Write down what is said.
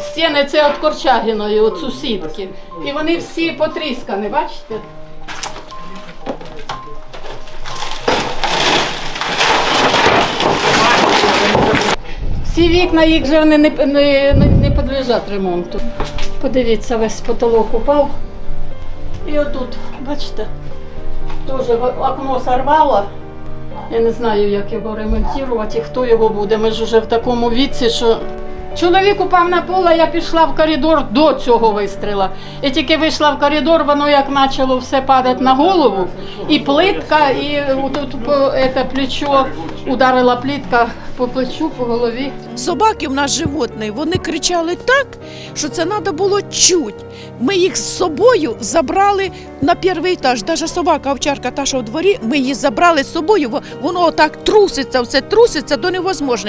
Стіни це від Корчагіної, от сусідки. І вони всі потріскані, бачите? Всі вікна їх же вони не, не, не підлежать ремонту. Подивіться, весь потолок упав. І отут, бачите, теж окно сорвало. Я не знаю, як його ремонтувати і хто його буде. Ми ж вже в такому віці, що чоловік упав на поле, я пішла в коридор до цього вистріла. І тільки вийшла в коридор, воно як почало все падати на голову. І плитка, і тут по це плечо ударила плитка по плечу, по голові. Собаки в нас животні, вони кричали так, що це треба було чуть. Ми їх з собою забрали на перший етаж. Навіть собака овчарка та, що в дворі, ми її забрали з собою, во- воно так труситься, все труситься до невозможності.